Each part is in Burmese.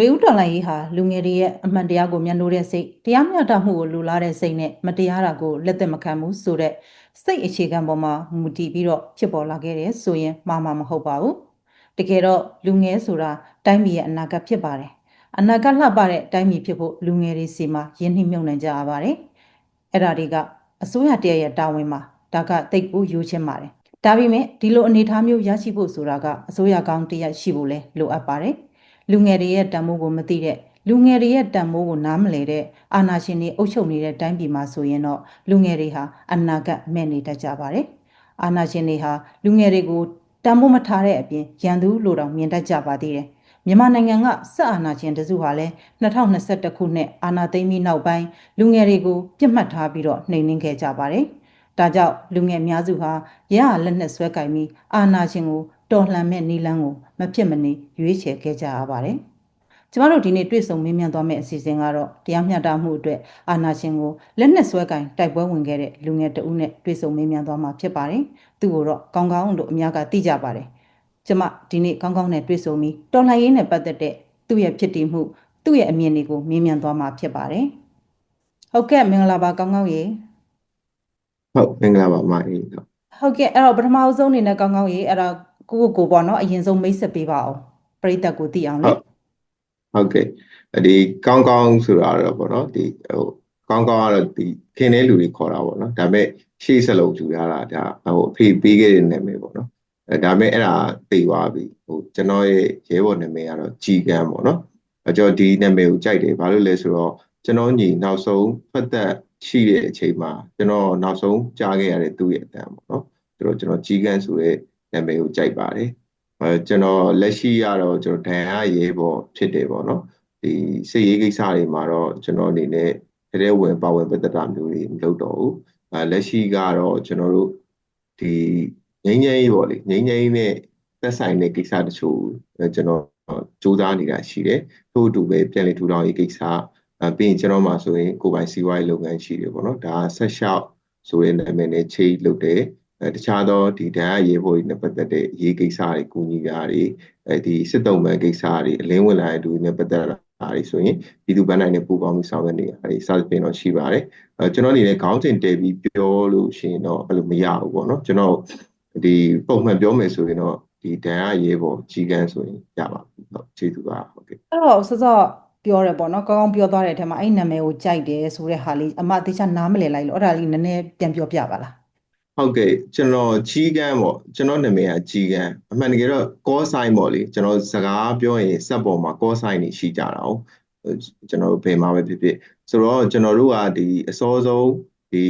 နှွေဦးတော်လှန်ရေးဟာလူငယ်တွေရဲ့အမှန်တရားကိုမျက်နှိုးတဲ့စိတ်တရားမျှတမှုကိုလူလားတဲ့စိတ်နဲ့မတရားတာကိုလက်သက်မခံဘူးဆိုတဲ့စိတ်အခြေခံပေါ်မှာမူတည်ပြီးတော့ဖြစ်ပေါ်လာခဲ့တယ်ဆိုရင်မှားမှာမဟုတ်ပါဘူးတကယ်တော့လူငယ်ဆိုတာတိုင်းပြည်ရဲ့အနာဂတ်ဖြစ်ပါတယ်အနာဂတ်လှပတဲ့တိုင်းပြည်ဖြစ်ဖို့လူငယ်တွေစီမှာယဉ်နှိမ့်မြုံနှံကြရပါတယ်အဲ့ဒါတွေကအစိုးရတရရဲ့တာဝန်မှာဒါကတိတ်ကိုယူချင်းပါတယ်ဒါပေမဲ့ဒီလိုအနေအထားမျိုးရရှိဖို့ဆိုတာကအစိုးရကောင်းတရက်ရှိဖို့လဲလိုအပ်ပါတယ် လူငယ်တွေရဲ့တန်ဖိုးကိုမသိတဲ့လူငယ်တွေရဲ့တန်ဖိုးကိုနားမလည်တဲ့အာဏာရှင်တွေအုပ်ချုပ်နေတဲ့တိုင်းပြည်မှာဆိုရင်တော့လူငယ်တွေဟာအနာဂတ်မဲ့နေတတ်ကြပါတယ်။အာဏာရှင်တွေဟာလူငယ်တွေကိုတန်ဖိုးမထားတဲ့အပြင်ရန်သူလိုတောင်မြင်တတ်ကြပါသေးတယ်။မြန်မာနိုင်ငံကစစ်အာဏာရှင်တစုဟာလည်း2021ခုနှစ်အာဏာသိမ်းပြီးနောက်ပိုင်းလူငယ်တွေကိုပြစ်မှတ်ထားပြီးတော့နှိမ်နင်းခဲ့ကြပါတယ်။ဒါကြောင့်လူငယ်အများစုဟာရရလက်နဲ့ဆွဲကင်ပြီးအာဏာရှင်ကို တော်လှန်မဲ့နီလန်းကိုမဖြစ်မနေရွေးချယ်ခဲ့ကြရပါတယ်။ကျမတို့ဒီနေ့တွေ့ဆုံမေးမြန်းသွားမယ့်အစီအစဉ်ကတော့တရားမျှတမှုအတွက်အာဏာရှင်ကိုလက်နက်ဆွဲကင်တိုက်ပွဲဝင်ခဲ့တဲ့လူငယ်တဦးနဲ့တွေ့ဆုံမေးမြန်းသွားမှာဖြစ်ပါတယ်။သူ့ကိုတော့ကောင်းကောင်းလို့အများကသိကြပါတယ်။ကျမဒီနေ့ကောင်းကောင်းနဲ့တွေ့ဆုံပြီးတော်လှန်ရေးနဲ့ပတ်သက်တဲ့သူ့ရဲ့ဖြစ်တည်မှုသူ့ရဲ့အမြင်တွေကိုမေးမြန်းသွားမှာဖြစ်ပါတယ်။ဟုတ်ကဲ့မင်္ဂလာပါကောင်းကောင်းရေဟုတ်မင်္ဂလာပါမအေးဟုတ်ဟုတ်ကဲ့အဲ့တော့ပထမအဆုံးအနေနဲ့ကောင်းကောင်းရေအဲ့တော့ ကိုကိုကိုပေါ့နော်အရင်ဆုံးမိတ်ဆက်ပေးပါအောင်ပရိသတ်ကိုသိအောင်လေဟုတ်ဟုတ်ကဲ့ဒီကောင်းကောင်းဆိုတာတော့ပေါ့နော်ဒီဟိုကောင်းကောင်းကတော့ဒီခင်းတဲ့လူတွေခေါ်တာပေါ့နော်ဒါပေမဲ့ရှေ့ဆက်လုံးယူရတာဒါဟိုအဖေပေးခဲ့တဲ့နာမည်ပေါ့နော်အဲဒါပေမဲ့အဲ့ဒါသိသွားပြီဟိုကျွန်တော်ရဲ့ရဲဘော်နာမည်ကတော့ជីကန်းပေါ့နော်အကျော်ဒီနာမည်ကိုကြိုက်တယ်ဘာလို့လဲဆိုတော့ကျွန်တော်ညီနောက်ဆုံးဖတ်သက်ရှိတဲ့အချိန်မှာကျွန်တော်နောက်ဆုံးကြားခဲ့ရတဲ့သူ့ရဲ့အတန်ပေါ့နော်ဆိုတော့ကျွန်တော်ជីကန်းဆိုတဲ့ နာမည်ကိုကြိုက်ပါတယ်အဲကျွန်တော်လက်ရှိရတော့ကျွန်တော်ဒဏ်ရာရဲဘော်ဖြစ်တယ်ပေါ့နော်ဒီစစ်ရေးကိစ္စတွေမှာတော့ကျွန်တော်အနေနဲ့တကယ်ဝင်ပါဝင်ပတ်သက်တာမျိုးတွေမလုပ်တော့ဘူးအဲလက်ရှိကတော့ကျွန်တော်တို့ဒီငိမ့်ငိမ့်ပေါ့လေငိမ့်ငိမ့်နဲ့သက်ဆိုင်တဲ့ကိစ္စတချို့ကျွန်တော်စူးစမ်းနေတာရှိတယ်ထို့အတူပဲပြန်လည်ထူထောင်ရေးကိစ္စအဲပြီးရင်ကျွန်တော်မှာဆိုရင်ကိုယ်ပိုင်စီးပွားရေးလုပ်ငန်းရှိတယ်ပေါ့နော်ဒါဆက်လျှောက်ဆိုတဲ့နာမည်နဲ့ချိတ်လုပ်တယ် အဲတခြားသောဒီဓာတ်ရေးဖို့တွေနဲ့ပတ်သက်တဲ့ရေးကိစ္စတွေကူညီတာတွေအဲဒီစစ်တုံးမှန်ကိစ္စတွေအလင်းဝင်လာတဲ့လူတွေနဲ့ပတ်သက်တာတွေဆိုရင်ပြည်သူ့ဗန်းနိုင်နဲ့ပူးပေါင်းပြီးဆောင်ရွက်နေရတယ်စသဖြင့်တော့ရှိပါတယ်အဲကျွန်တော်အနေနဲ့ခေါင်းစဉ်တည်ပြီးပြောလို့ရှိရင်တော့အဲ့လိုမရဘူးပေါ့နော်ကျွန်တော်ဒီပုံမှန်ပြောမယ်ဆိုရင်တော့ဒီဓာတ်ရေးဖို့ကြီးကန်းဆိုရင်ရပါဘူးဟုတ်ကျေးဇူးပါဟုတ်ကဲ့အဲ့တော့စောစောပြောရဲပေါ့နော်ကောင်းကောင်းပြောသွားတဲ့အထက်မှာအဲ့နာမည်ကိုကြိုက်တယ်ဆိုတဲ့ဟာလေးအမသေချာနားမလည်လိုက်လို့အဲ့ဒါလေးနည်းနည်းပြန်ပြောပြပါလား ဟုတ်ကဲ့ကျွန်တော်ကြီးကန်းပေါ့ကျွန်တော်နာမည်ကကြီးကန်းအမှန်တကယ်တော့ call sign ပေါ့လေကျွန်တော်စကားပြောရင်စက်ပေါ်မှာ call sign တွေရှိကြတာ哦ကျွန်တော်တို့ဘယ်မှာပဲဖြစ်ဖြစ်ဆိုတော့ကျွန်တော်တို့ကဒီအစောဆုံးဒီ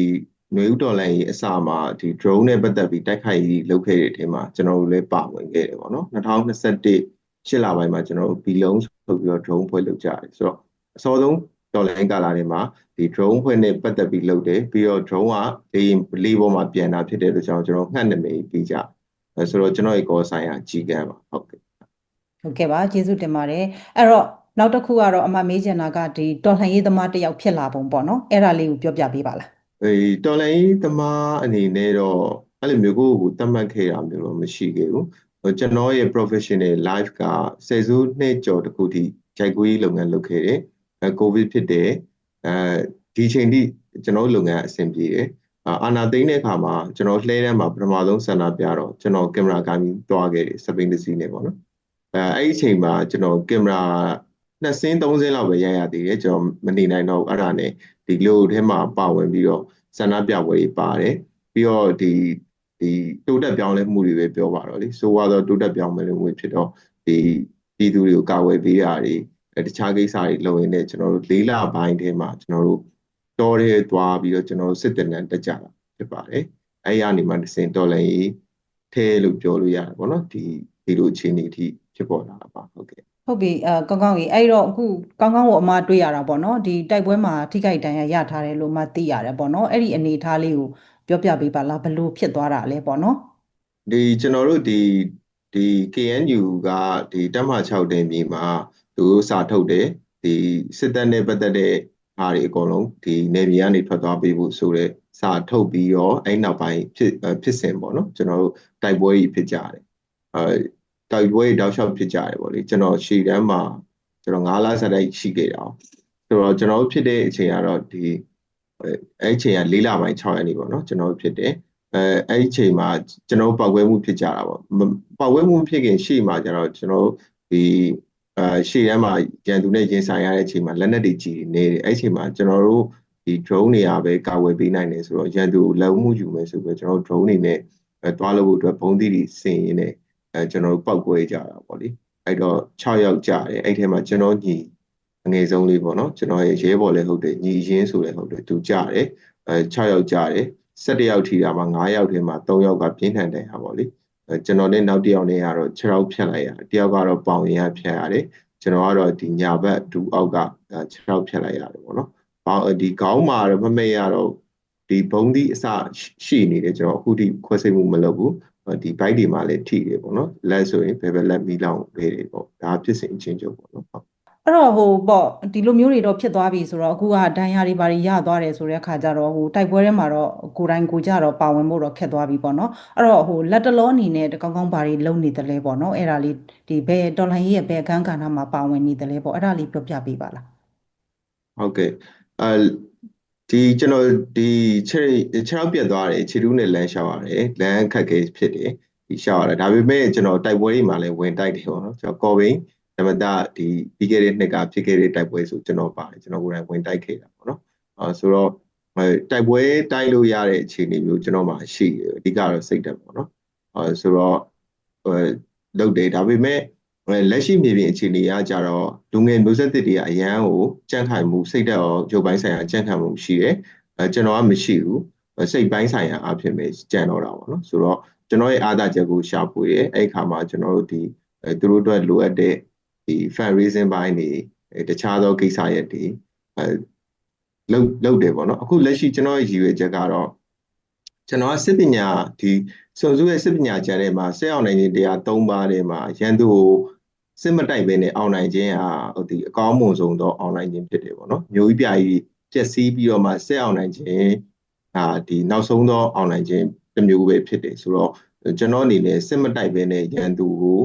ຫນွေဥတော်လိုင်းကြီးအစမှာဒီ drone နဲ့ပတ်သက်ပြီးတိုက်ခိုက်ရေးလုပ်ခဲ့တဲ့အချိန်မှာကျွန်တော်တို့လည်းပါဝင်ခဲ့တယ်ပေါ့နော်2021ရှစ်လပိုင်းမှာကျွန်တော်တို့ဘီလုံးဆိုပြီးတော့ drone ဖွဲ့လုပ်ကြတယ်ဆိုတော့အစောဆုံးတော်လိုင်းကာလာတွေမှာ ဒီ drone ဖွဲ့နဲ့ပတ်သက်ပြီးလုပ်တယ်ပြီးတော့ drone ကလေလေပေါ်မှာပြန်တာဖြစ်တဲ့အတွက်ကြောင့်ကျွန်တော်ငှက်နမိတ်ပြီးကြအဲဆိုတော့ကျွန်တော်ရဲ့ call sign ကကြီးကန်းပါဟုတ်ကဲ့ဟုတ်ကဲ့ပါကျေးဇူးတင်ပါတယ်အဲ့တော့နောက်တစ်ခုကတော့အမမေးချင်တာကဒီတော်လှန်ရေးသမားတစ်ယောက်ဖြစ်လာပုံပေါ့နော်အဲ့ဒါလေးကိုပြောပြပေးပါလားအေးတော်လိုင်းသမားအနေနဲ့တော့အဲ့လိုမျိုးကိုကိုတတ်မှတ်ခဲ့တာမျိုးတော့မရှိခဲ့ဘူးဟိုကျွန်တော်ရဲ့ professional life ကဆယ်စုနှစ်ကျော်တခုထိဂျိုက်ကူးရေးလုပ်ငန်းလုပ်ခဲ့တယ်အဲကိုဗစ်ဖြစ်တယ် အဲဒီချိန်ထိကျွန်တော်လုပ်ငန်းအဆင်ပြေတယ်အာနာသိန်းတဲ့အခါမှာကျွန်တော်လှဲတန်းမှာပထမဆုံးဆန္ဒပြတော့ကျွန်တော်ကင်မရာကိုင်းပြီးတွားခဲ့တယ်စပိန်တစ်စီးနဲ့ပေါ့နော်အဲအဲ့ဒီအချိန်မှာကျွန်တော်ကင်မရာနှစ်စင်းသုံးစင်းလောက်ပဲရရသေးတယ်ကျွန်တော်မနေနိုင်တော့ဘူးအဲ့ဒါနဲ့ဒီလိုထဲမှာပါဝင်ပြီးတော့ဆန္ဒပြပွဲတွေပါတယ်ပြီးတော့ဒီဒီတိုးတက်ပြောင်းလဲမှုတွေပဲပြောပါတော့လေဆိုတော့တိုးတက်ပြောင်းလဲမှုဖြစ်တော့ဒီပြည်သူတွေကိုကာဝယ်ပေးတာတွေ တခြားကိစ္စတွေလုပ်ရင်းနဲ့ကျွန်တော်တို့လေးလပိုင်းထဲမှာကျွန်တော်တို့တော်ရဲသွားပြီးတော့ကျွန်တော်တို့စစ်တပ်နဲ့တက်ကြတာဖြစ်ပါတယ်အဲ့ရနေမှတစ်စင်တော်လည်းထဲလို့ပြောလို့ရတယ်ပေါ့နော်ဒီဒီလိုအခြေအနေအထိဖြစ်ပေါ်လာတာပါဟုတ်ကဲ့ဟုတ်ပြီအဲကောင်းကောင်းကြီးအဲ့တော့အခုကောင်းကောင်းကိုအမတွေ့ရတာပေါ့နော်ဒီတိုက်ပွဲမှာထိခိုက်ဒဏ်ရာရထားတယ်လို့မသိရတယ်ပေါ့နော်အဲ့ဒီအနေအထားလေးကိုပြောပြပေးပါလားဘယ်လိုဖြစ်သွားတာလဲပေါ့နော်ဒီကျွန်တော်တို့ဒီဒီ KNU ကဒီတပ်မ6တင်မြေမှာ သူစာထုတ်တယ်ဒီစစ်တပ်နဲ့ပတ်သက်တဲ့ဟာတွေအကုန်လုံးဒီနေပြည်ကနေထွက်သွားပေးဖို့ဆိုတော့စာထုတ်ပြီးတော့အဲ့နောက်ပိုင်းဖြစ်ဖြစ်စဉ်ပေါ့နော်ကျွန်တော်တို့တိုက်ပွဲကြီးဖြစ်ကြတယ်အဲတိုက်ပွဲတောက်လျှောက်ဖြစ်ကြတယ်ပေါ့လေကျွန်တော်ရှေ့တန်းမှာကျွန်တော်9လဆက်တိုက်ရှိခဲ့တာဆိုတော့ကျွန်တော်ဖြစ်တဲ့အချိန်ကတော့ဒီအဲ့အချိန်က4လပိုင်း6ရက်နေ့ပေါ့နော်ကျွန်တော်ဖြစ်တယ်အဲအဲ့ဒီအချိန်မှာကျွန်တော်ပောက်ကွဲမှုဖြစ်ကြတာပေါ့ပောက်ကွဲမှုဖြစ်ခင်ရှေ့မှာကျတော့ကျွန်တော်ဒီ အဲရှေ့ထဲမှာရန်သူနဲ့ရင်ဆိုင်ရတဲ့အချိန်မှာလက်နက်တွေကြီးနေတယ်အဲ့ဒီအချိန်မှာကျွန်တော်တို့ဒီ drone တွေကပဲကာဝယ်ပေးနိုင်တယ်ဆိုတော့ရန်သူလက်မှုယူမယ်ဆိုပြီးကျွန်တော် drone တွေနဲ့အဲတွားလို့အတွက်ဘုံသီးတွေစင်ရင်းနဲ့အဲကျွန်တော်တို့ပောက်ကွဲကြတာပေါ့လေအဲ့တော့6ယောက်ကြာတယ်အဲ့ထဲမှာကျွန်တော်ညီအငယ်ဆုံးလေးပေါ့နော်ကျွန်တော်ရဲ့ရဲဘော်လည်းဟုတ်တယ်ညီရင်းဆိုလည်းဟုတ်တယ်သူကြာတယ်အဲ6ယောက်ကြာတယ်7ယောက်ထိတာမှာ9ယောက်ထဲမှာ3ယောက်ကပြင်းထန်တယ်ဟာပေါ့လေ ကျွန်တော်နဲ့နောက်တစ်ယောက်နဲ့ကတော့6ယောက်ဖြတ်လိုက်ရတယ်တယောက်ကတော့ပေါင်ရင်ကဖြတ်ရတယ်ကျွန်တော်ကတော့ဒီညာဘက်ဒူအောက်က6ယောက်ဖြတ်လိုက်ရတယ်ပေါ့နော်ဘောင်ဒီခေါင်းမှာတော့မမေ့ရတော့ဒီဘုံသီးအစရှိနေတယ်ကျွန်တော်အခုထိခွဲစိတ်မှုမလုပ်ဘူးဒီဘိုက်တွေမှာလည်းထိတယ်ပေါ့နော်လက်ဆိုရင်ဘယ်ဘက်လက်မီလောင်လေးတွေပေါ့ဒါဖြစ်စဉ်အချင်းချုပ်ပေါ့နော်ဟုတ် အဲ့တော့ဟိုပေါ့ဒီလိုမျိုးတွေတော့ဖြစ်သွားပြီဆိုတော့အခုကဒဏ်ရာတွေဘာတွေရသွားတယ်ဆိုတဲ့အခါကျတော့ဟိုတိုက်ပွဲထဲမှာတော့ကိုယ်တိုင်ကိုကြတော့ပါဝင်ဖို့တော့ခက်သွားပြီပေါ့နော်အဲ့တော့ဟိုလက်တလောအနေနဲ့တကောင်းကောင်းဘာတွေလုပ်နေတယ်လဲပေါ့နော်အဲ့ဒါလေးဒီဘယ်တော်လိုင်းရဲ့ဘယ်အခန်းကဏ္ဍမှာပါဝင်နေတယ်လဲပေါ့အဲ့ဒါလေးပြောပြပေးပါလားဟုတ်ကဲ့အဲဒီကျွန်တော်ဒီခြေခြေထောက်ပြတ်သွားတယ်ခြေထူးနဲ့လမ်းလျှောက်ရတယ်လမ်းခက်ခဲဖြစ်တယ်ဒီလျှောက်ရတယ်ဒါပေမဲ့ကျွန်တော်တိုက်ပွဲတွေမှာလည်းဝင်တိုက်တယ်ပေါ့နော်ကျွန်တော်ကော်ဘိန်း ဓမ္မတဒီပြီးခဲ့တဲ့နှစ်ကဖြစ်ခဲ့တဲ့တိုက်ပွဲဆိုကျွန်တော်ပါတယ်ကျွန်တော်ကိုယ်တိုင်ဝင်တိုက်ခဲ့တာပေါ့နော်အဲဆိုတော့တိုက်ပွဲတိုက်လို့ရတဲ့အခြေအနေမျိုးကျွန်တော်မှာရှိတယ်အဓိကတော့စိတ်တက်ပေါ့နော်အဲဆိုတော့လုပ်တယ်ဒါပေမဲ့လက်ရှိမြေပြင်အခြေအနေကကြတော့လူငယ်မျိုးဆက်သစ်တွေကအရန်ကိုကြန့်ခိုင်မှုစိတ်တက်ရောရုပ်ပိုင်းဆိုင်ရာကြန့်ခိုင်မှုရှိတယ်အဲကျွန်တော်ကမရှိဘူးစိတ်ပိုင်းဆိုင်ရာအဖြစ်ပဲကြံတော့တာပေါ့နော်ဆိုတော့ကျွန်တော်ရဲ့အားသာချက်ကိုရှာဖွေရဲအဲ့ခါမှာကျွန်တော်တို့ဒီသူတို့အတွက်လိုအပ်တဲ့ ဒီ fundraising ဘိုင်းတွေတခြားသောကိစ္စရက်တွေအဲလုတ်လုတ်တယ်ပေါ့နော်အခုလက်ရှိကျွန်တော်ရည်ရွယ်ချက်ကတော့ကျွန်တော်ကစစ်ပညာဒီစုံစုရဲ့စစ်ပညာကျမ်းထဲမှာဆက်အောင်နိုင်ခြင်းတရား၃ပါးထဲမှာရန်သူကိုစစ်မတိုက်ဘဲနဲ့အောင်နိုင်ခြင်းဟာဒီအကောင်းမွန်ဆုံးသောအောင်နိုင်ခြင်းဖြစ်တယ်ပေါ့နော်မျိုးကြီးပြကြီးပျက်စီးပြီးတော့မှဆက်အောင်နိုင်ခြင်းဟာဒီနောက်ဆုံးသောအောင်နိုင်ခြင်းတစ်မျိုးပဲဖြစ်တယ်ဆိုတော့ကျွန်တော်အနေနဲ့စစ်မတိုက်ဘဲနဲ့ရန်သူကို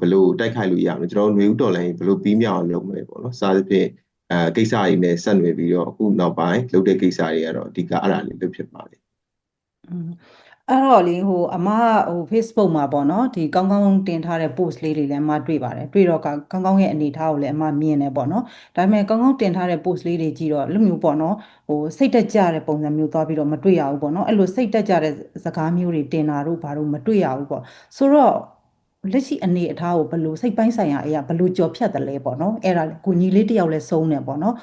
ဘယ်လိုတိုက်ခိုက်လို့ရမလဲကျွန်တော်ຫນွေဥတော်လိုင်းဘယ်လိုပြီးမြောက်အောင်လုပ်မလဲပေါ့နော်စသဖြင့်အဲကိစ္စတွေနဲ့ဆက်နွယ်ပြီးတော့အခုနောက်ပိုင်းလုပ်တဲ့ကိစ္စတွေကတော့အဓိကအဲ့ဒါလေးလုပ်ဖြစ်ပါလေအဲ့တော့လေဟိုအမဟို Facebook မှာပေါ့နော်ဒီကောင်းကောင်းတင်ထားတဲ့ post လေးတွေလည်းအမတွေ့ပါတယ်တွေ့တော့ကောင်းကောင်းရဲ့အနေထားကိုလည်းအမမြင်တယ်ပေါ့နော်ဒါပေမဲ့ကောင်းကောင်းတင်ထားတဲ့ post လေးတွေကြည့်တော့လူမျိုးပေါ့နော်ဟိုစိတ်တက်ကြတဲ့ပုံစံမျိုးသွားပြီးတော့မတွေ့ရဘူးပေါ့နော်အဲ့လိုစိတ်တက်ကြတဲ့စကားမျိုးတွေတင်တာတို့ဘာလို့မတွေ့ရဘူးပေါ့ဆိုတော့ လက်ရှိအနေအထားကိုဘယ်လိုစိတ်ပိုင်းဆိုင်ရာအရာဘယ်လိုကြော်ဖြတ်တယ်လဲပေါ့နော်အဲ့ဒါကိုညီလေးတယောက်လဲဆုံးတယ်ပေါ့နော်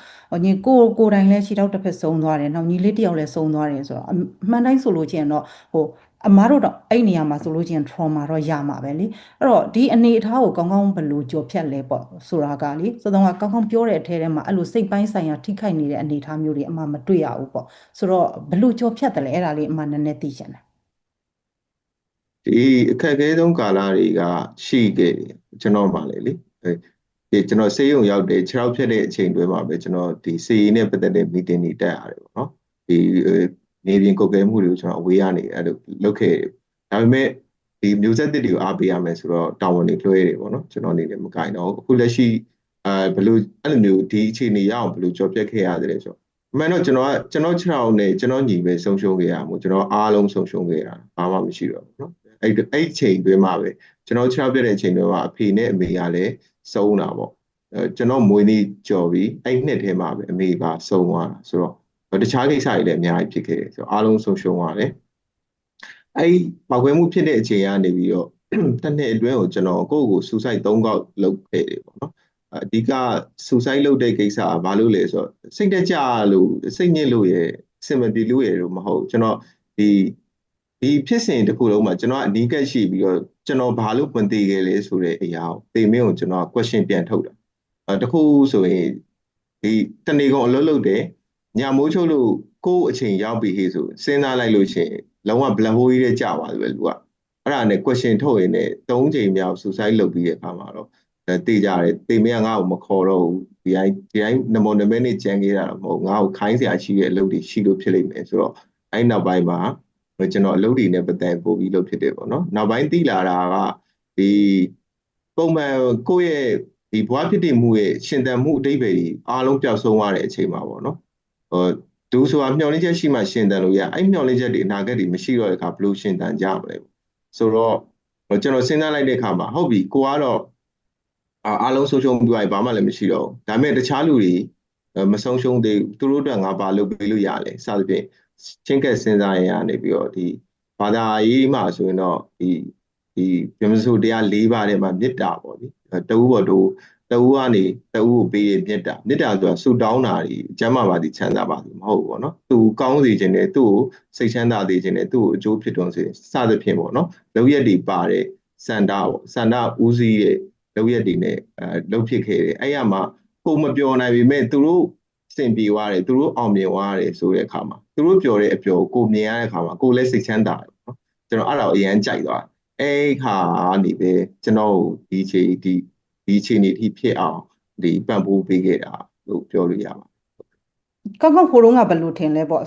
ညီကိုကိုတိုင်လဲခြေထောက်တစ်ဖက်ဆုံးသွားတယ်နောက်ညီလေးတယောက်လဲဆုံးသွားတယ်ဆိုတော့အမှန်တိုင်းဆိုလို့ချင်းတော့ဟိုအမားတို့တော့အဲ့နေရာမှာဆိုလို့ချင်း trauma တော့ရမှာပဲလေအဲ့တော့ဒီအနေအထားကိုကောင်းကောင်းဘယ်လိုကြော်ဖြတ်လဲပေါ့ဆိုတာကလေစောစောကကောင်းကောင်းပြောတဲ့အထဲထဲမှာအဲ့လိုစိတ်ပိုင်းဆိုင်ရာထိခိုက်နေတဲ့အနေအထားမျိုးတွေအမှမတွေ့ရဘူးပေါ့ဆိုတော့ဘယ်လိုကြော်ဖြတ်တယ်လဲအဲ့ဒါလေးအမှနည်းနည်းသိချင်တယ် ဒီအခက်အခဲဆုံးကာလတွေကရှိခဲ့တယ်ကျွန်တော်မှလည်းလေဒီကျွန်တော်စေးရုံရောက်တယ်6ရောက်ဖြစ်တဲ့အချိန်တွဲမှာပဲကျွန်တော်ဒီစေးနဲ့ပတ်သက်တဲ့ meeting တွေတက်ရတယ်ပေါ့နော်ဒီနေပြင်ကုတ်ကဲမှုတွေကိုကျွန်တော်အဝေးကနေအဲ့လိုလုပ်ခဲ့တယ်ဒါပေမဲ့ဒီမျိုးဆက်တစ်တွေကိုအားပေးရမယ်ဆိုတော့တာဝန်တွေလွှဲတယ်ပေါ့နော်ကျွန်တော်အနေနဲ့မကင်တော့အခုလက်ရှိအဲဘယ်လိုအဲ့လိုမျိုးဒီအခြေအနေရအောင်ဘယ်လိုကြော်ပြတ်ခဲ့ရတယ်ဆိုတော့အမှန်တော့ကျွန်တော်ကကျွန်တော်6အောင်နဲ့ကျွန်တော်ညီပဲဆုံးရှုံးခဲ့ရမှာကျွန်တော်အားလုံးဆုံးရှုံးခဲ့တာဘာမှမရှိတော့ဘူးเนาะ အဲ့အဲ့ချိန်တွင်းမှာပဲကျွန်တော်6ပြည့်တဲ့အချိန်တွင်းမှာအဖေနဲ့အမေကလည်းစုံးတာပေါ့အဲကျွန်တော်မွေးနေ့ကြော်ပြီးအဲ့နှစ်ထဲမှာပဲအမေကစုံသွားတာဆိုတော့တခြားကိစ္စတွေလည်းအများကြီးဖြစ်ခဲ့တယ်ဆိုတော့အားလုံးဆုံးရှုံးသွားတယ်အဲ့ပောက်ခွဲမှုဖြစ်တဲ့အချိန်ကနေပြီးတော့တစ်နှစ်အတွင်းကိုကျွန်တော်ကိုယ့်ကိုစူဆိုက်၃ခေါက်လုပ်ခဲ့တယ်ပေါ့နော်အဓိကစူဆိုက်လုပ်တဲ့ကိစ္စကဘာလို့လဲဆိုတော့စိတ်တကြလို့စိတ်ညစ်လို့ရအဆင်မပြေလို့ရလို့မဟုတ်ကျွန်တော်ဒီ ဒီဖြစ်စဉ်တစ်ခုလုံးမှာကျွန်တော်အနီးကပ်ရှိပြီးတော့ကျွန်တော်ဘာလို့မသိခဲ့လဲဆိုတဲ့အရာကိုပေမင်းကိုကျွန်တော် question ပြန်ထုတ်တာအဲတခုဆိုရင်ဒီတနေကုန်အလုပ်လုပ်တယ်ညမိုးချုပ်လို့ကိုယ်အချိန်ရောက်ပြီဟေ့ဆိုစဉ်းစားလိုက်လို့ရှိရင်လုံးဝ black hole ကြီးတဲ့ကြာပါပြီပဲလူကအဲ့ဒါနဲ့ question ထုတ်ရင်လည်း၃ချိန်မြောက် suicide လုပ်ပြီးတဲ့အခါမှာတော့တေးကြတယ်တေးမင်းကငါ့ကိုမခေါ်တော့ဘူးဒီတိုင်းဒီတိုင်းနမောနမဲနဲ့ကြံခဲ့တာတော့မဟုတ်ငါ့ကိုခိုင်းစရာရှိတဲ့အလုပ်တွေရှိလို့ဖြစ်လိမ့်မယ်ဆိုတော့အဲ့နောက်ပိုင်းမှာ ကျွန်တော်အလုပ်တွေနဲ့ပတ်သက်ပို့ပြီးလုပ်ဖြစ်တယ်ပေါ့နော်နောက်ပိုင်းသိလာတာကဒီပုံမှန်ကိုယ့်ရဲ့ဒီဘဝဖြစ်တည်မှုရဲ့ရှင်သန်မှုအတိတ်ပဲအားလုံးပျောက်ဆုံးသွားတဲ့အချိန်မှာပေါ့နော်ဟိုဒူဆိုတာမျှော်လင့်ချက်ရှိမှရှင်သန်လို့ရအဲ့မျှော်လင့်ချက်တွေအနာဂတ်တွေမရှိတော့တဲ့အခါဘယ်လိုရှင်သန်ကြမလဲဆိုတော့ကျွန်တော်စဉ်းစားလိုက်တဲ့အခါမှာဟုတ်ပြီကိုကတော့အားလုံးဆုံးရှုံးပြီးသွားပြီဘာမှလည်းမရှိတော့ဘူးဒါပေမဲ့တခြားလူတွေမဆုံးရှုံးသေးဘူးသူတို့အတွက်ငါဘာလုပ်ပေးလို့ရလဲစသဖြင့် ချင်းကက်စဉ်းစားရနေပြီးတော့ဒီဘာသာရေးမှာဆိုရင်တော့ဒီဒီပြမစိုးတရား၄ပါးထဲမှာမေတ္တာပေါ့လေတဝူပေါ်တို့တဝူကနေတဝူကိုပေးရမေတ္တာမေတ္တာဆိုတာဆူတောင်းတာဒီကျမ်းမာပါသည်ချမ်းသာပါသည်မဟုတ်ဘူးပေါ့နော်သူကောင်းစေခြင်းနဲ့သူ့ကိုစိတ်ချမ်းသာစေခြင်းနဲ့သူ့ကိုအကျိုးဖြစ်တော်စေစသဖြင့်ပေါ့နော်လောက်ရက်တွေပါတဲ့စန္ဒပေါ့စန္ဒဦးစီးရဲ့လောက်ရက်တွေနဲ့အဲလောက်ဖြစ်ခဲ့တယ်အဲ့ရမှာကိုမပြောနိုင်ပေမဲ့သူတို့စင်ပြေသွားတယ်သူတို့အောင်မြင်သွားတယ်ဆိုတဲ့အခါမှာ သူတို့ပြောတဲ့အပြောကိုမြင်ရတဲ့အခါမှာကိုလည်းစိတ်ချမ်းသာတယ်နော်ကျွန်တော်အဲ့ဒါကိုအရင်ကြိုက်သွားအဲ့ခါနေပဲကျွန်တော်ဒီချိန်ဒီဒီချိန်နေထိဖြစ်အောင်ဒီပံ့ပိုးပေးခဲ့တာလို့ပြောလို့ရပါ ကောင်းကောင်းဟိုတုန်းကဘယ်လိုထင်လဲပေါ့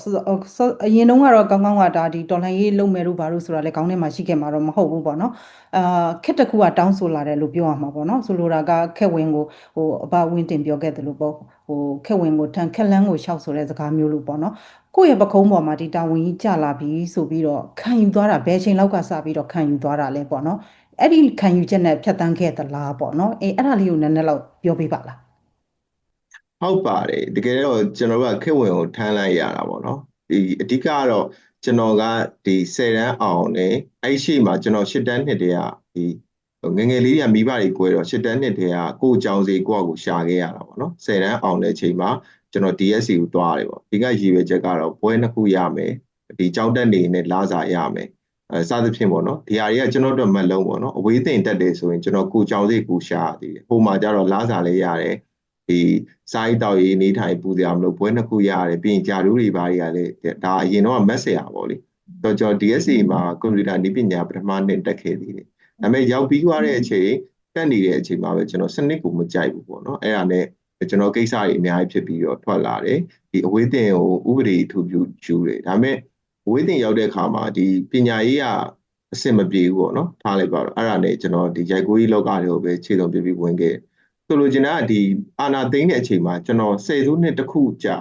အရင်တုန်းကတော့ကောင်းကောင်းကဒါဒီတော်လှန်ရေးလုပ်မယ်လို့ဘာလို့ဆိုတာလဲခေါင်းထဲမှာရှိခဲ့မှာတော့မဟုတ်ဘူးပေါ့နော်အာခက်တကူကတောင်းဆိုလာတယ်လို့ပြောရမှာပေါ့နော်ဆိုလိုတာကခက်ဝင်ကိုဟိုအဘဝင်းတင်ပြောခဲ့တယ်လို့ပေါ့ဟိုခက်ဝင်ကိုထန်ခက်လန်းကိုရှောက်ဆိုတဲ့စကားမျိုးလို့ပေါ့နော်ကိုယ့်ရဲ့ပခုံးပေါ်မှာဒီတာဝန်ကြီးကြလာပြီဆိုပြီးတော့ခံယူသွားတာဘယ်ချိန်လောက်ကစပြီးတော့ခံယူသွားတာလဲပေါ့နော်အဲ့ဒီခံယူချက်နဲ့ဖြတ်တန်းခဲ့သလားပေါ့နော်အေးအဲ့ဒါလေးကိုနည်းနည်းလောက်ပြောပြပါလား ဟုတ်ပါတယ်တကယ်တော့ကျွန်တော်တို့ကခေတ်ဝင်ကိုထမ်းလိုက်ရတာပေါ့နော်ဒီအဓိကကတော့ကျွန်တော်ကဒီ10တန်းအောင်နဲ့အဲ့ရှိမှာကျွန်တော်10တန်းနှစ်တည်းကဒီငငယ်လေးရမိဘတွေ꿰တော့10တန်းနှစ်တည်းကကိုအကြောင်းစီကိုယ့်အကိုရှာခဲ့ရတာပေါ့နော်10တန်းအောင်တဲ့အချိန်မှာကျွန်တော် DSC ကိုတွားတယ်ပေါ့ဒီကရည်ရွယ်ချက်ကတော့ဘွဲနှစ်ခုရမယ်ဒီကြောင်းတက်နေနဲ့လာစာရမယ်အဲစသဖြင့်ပေါ့နော်ဒီဟာတွေကကျွန်တော်တို့မက်လုံးပေါ့နော်အဝေးသိမ့်တက်တယ်ဆိုရင်ကျွန်တော်ကိုကြောင်စီကိုရှာရသေးတယ်ဟိုမှာကျတော့လာစာလေးရတယ် ဒီစားရီတောက်ရေးနေထိုင်ပူစရာမလို့ဘွဲနှစ်ခုရတယ်ပြီးရင်ဂျာဒူးတွေဘာတွေကလည်းဒါအရင်တော့မက်ဆရာပေါ့လေတော့ကျွန်တော် DSC မှာကွန်ပျူတာနည်းပညာပထမနှစ်တက်ခဲ့သေးတယ်ဒါပေမဲ့ရောက်ပြီးသွားတဲ့အချိန်တက်နေတဲ့အချိန်မှာပဲကျွန်တော်စနစ်ကိုမကြိုက်ဘူးပေါ့နော်အဲ့ဒါနဲ့ကျွန်တော်ကိစ္စတွေအများကြီးဖြစ်ပြီးတော့ထွက်လာတယ်ဒီအဝေးတင်ကိုဥပဒေထူပြယူတယ်ဒါပေမဲ့အဝေးတင်ရောက်တဲ့အခါမှာဒီပညာရေးကအဆင်မပြေဘူးပေါ့နော်ထားလိုက်ပါတော့အဲ့ဒါနဲ့ကျွန်တော်ဒီရိုက်ကိုကြီးလောကတွေကိုပဲခြေစုံပြပြီးဝင်ခဲ့ ဆိုလိုချင်တာကဒီအာနာသိန်းတဲ့အချိန်မှာကျွန်တော်ဆယ်စုနှစ်တစ်ခုကြာ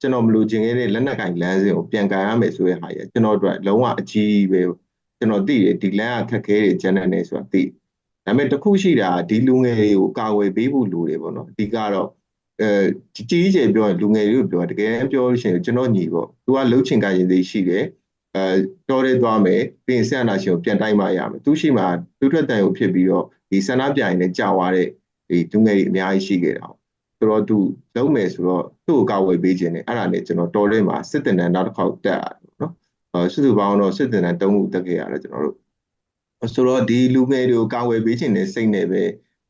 ကျွန်တော်မလိုချင်ခဲ့တဲ့လက်နက်ကင်လမ်းစဉ်ကိုပြန်ကန်ရမယ်ဆိုတဲ့ဟာရကျွန်တော်တို့လုံးဝအကြီးပဲကျွန်တော်သိတယ်ဒီလမ်းကခက်ခဲတယ်ဂျန်နယ်နဲ့ဆိုတာသိဒါပေမဲ့တခုရှိတာဒီလူငယ်တွေကိုကာဝယ်ပေးဖို့လိုတယ်ပေါ့နော်အဓိကတော့အဲကြီးကြီးကျယ်ပြောရင်လူငယ်တွေကိုပြောတကယ်ပြောလို့ရှိရင်ကျွန်တော်ညီပေါ့သူကလှုပ်ချင်ကြရင်သိရှိတယ်အဲတော်ရဲသွားမယ်ပြီးရင်ဆန္ဒရှင်ကိုပြန်တိုင်းမှရမယ်သူရှိမှသူထွက်တန်ကိုဖြစ်ပြီးတော့ဒီဆန္ဒပြရင်လည်းကြာသွားတဲ့ ဒီလူငယ်တွေအများကြီးရှိခဲ့တာဆိုတော့သူလုံးမယ်ဆိုတော့သူ့ကိုကာဝယ်ပေးခြင်းနဲ့အဲ့ဒါနဲ့ကျွန်တော်တော်ရဲမှာစစ်တင်တန်းနောက်တစ်ခေါက်တက်ရတယ်နော်အဲစုစုပေါင်းတော့စစ်တင်တန်း၃ခုတက်ခဲ့ရတယ်ကျွန်တော်တို့ဆိုတော့ဒီလူငယ်တွေကိုကာဝယ်ပေးခြင်းနဲ့စိတ်နဲ့ပဲ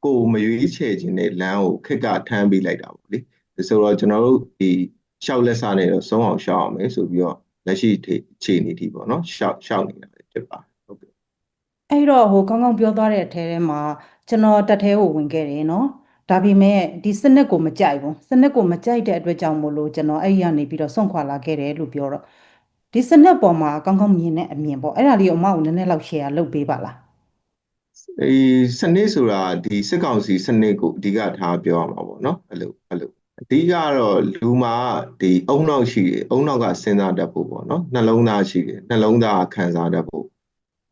ကိုမရွေးချယ်ခြင်းနဲ့လမ်းကိုခက်ကထမ်းပေးလိုက်တာပေါ့လေဆိုတော့ကျွန်တော်တို့ဒီရှောက်လက်စားနဲ့တော့ဆုံးအောင်ရှောက်အောင်မယ်ဆိုပြီးတော့လက်ရှိအခြေအနေထိပေါ့နော်ရှောက်ရှောက်နေတာဖြစ်ပါတယ်ဟုတ်ကဲ့အဲ့တော့ဟိုကောင်းကောင်းပြောသွားတဲ့အထဲထဲမှာ ကျွန်တော်တက်ထဲကိုဝင်ခဲ့တယ်နော်ဒါပေမဲ့ဒီစနစ်ကိုမကြိုက်ဘူးစနစ်ကိုမကြိုက်တဲ့အတွက်ကြောင့်မို့လို့ကျွန်တော်အဲ့ရနေပြီးတော့ဆုံးခွာလာခဲ့တယ်လို့ပြောတော့ဒီစနစ်ပေါ်မှာကောင်းကောင်းမြင်တဲ့အမြင်ပေါ့အဲ့ဒါလေးကိုအမကိုနည်းနည်းလောက် share လုပ်ပေးပါလားအေးစနစ်ဆိုတာဒီစစ်ကောင်စီစနစ်ကိုအဓိကထားပြောရမှာပေါ့နော်အဲ့လိုအဲ့လိုအဓိကတော့လူမှာဒီအုံနောက်ရှိတယ်အုံနောက်ကစဉ်းစားတတ်ဖို့ပေါ့နော်နှလုံးသားရှိတယ်နှလုံးသားခံစားတတ်ဖို့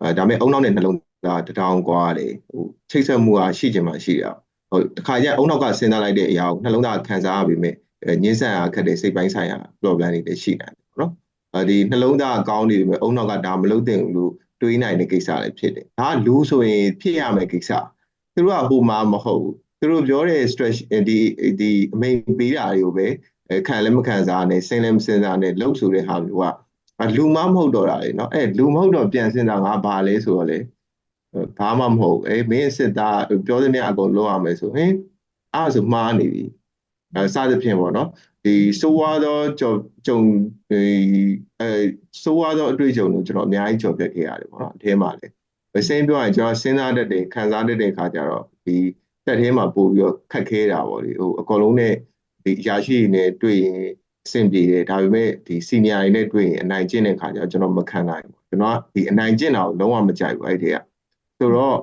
အဲဒါပေမဲ့အုံနောက်နဲ့နှလုံး သားတထောင်ကွာတယ်ဟိုချိတ်ဆက်မှုကရှိချင်မှရှိတာဟိုတခါကျအုံနောက်ကစဉ်းစားလိုက်တဲ့အရာကိုနှလုံးသားခံစားရပြီမဲ့ညှင်းဆန်အားခက်တဲ့စိတ်ပိုင်းဆိုင်ရာ problem တွေလည်းရှိနိုင်တယ်ပေါ့နော်အဲဒီနှလုံးသားကောင်းနေပြီမဲ့အုံနောက်ကဒါမလုပ်သင့်ဘူးလို့တွေးနိုင်တဲ့ကိစ္စလည်းဖြစ်တယ်ဒါကလူဆိုရင်ဖြစ်ရမယ့်ကိစ္စသူတို့ကဟိုမှာမဟုတ်ဘူးသူတို့ပြောတဲ့ stretch ဒီဒီအမိန်ပေးတာတွေကိုပဲခံလည်းမခံစားနဲ့စဉ်းလည်းမစဉ်းစားနဲ့လှုပ်ဆိုတဲ့ဟာမျိုးကလူမမဟုတ်တော့တာလေနော်အဲလူမဟုတ်တော့ပြန်စဉ်းစားငါဘာလဲဆိုတော့လေ ဘာမှမဟုတ်အဲမင်းစစ်သားပြောသမျှအကုန်လုပ်ရမယ်ဆိုဟင်အားဆိုမှားနေပြီအဲစသဖြင့်ပေါ့နော်ဒီစိုးဝါသောကြုံကြုံအဲစိုးဝါသောအတွေ့အကြုံကိုကျွန်တော်အများကြီးကြော်ပြခဲ့ရတယ်ပေါ့နော်အထဲမှာလေမစင်းပြောရင်ကျွန်တော်စဉ်းစားတတ်တယ်ခံစားတတ်တဲ့ခါကျတော့ဒီတက်ထဲမှာပို့ပြီးတော့ခက်ခဲတာပေါ့လေဟိုအကောင်လုံးနဲ့ဒီအရာရှိတွေနဲ့တွေ့ရင်အဆင်ပြေတယ်ဒါပေမဲ့ဒီစီနီယာတွေနဲ့တွေ့ရင်အနိုင်ကျင့်တဲ့ခါကျတော့ကျွန်တော်မခံနိုင်ဘူးကျွန်တော်ကဒီအနိုင်ကျင့်တာကိုလုံးဝမကြိုက်ဘူးအဲ့ဒီက ဆိုတော့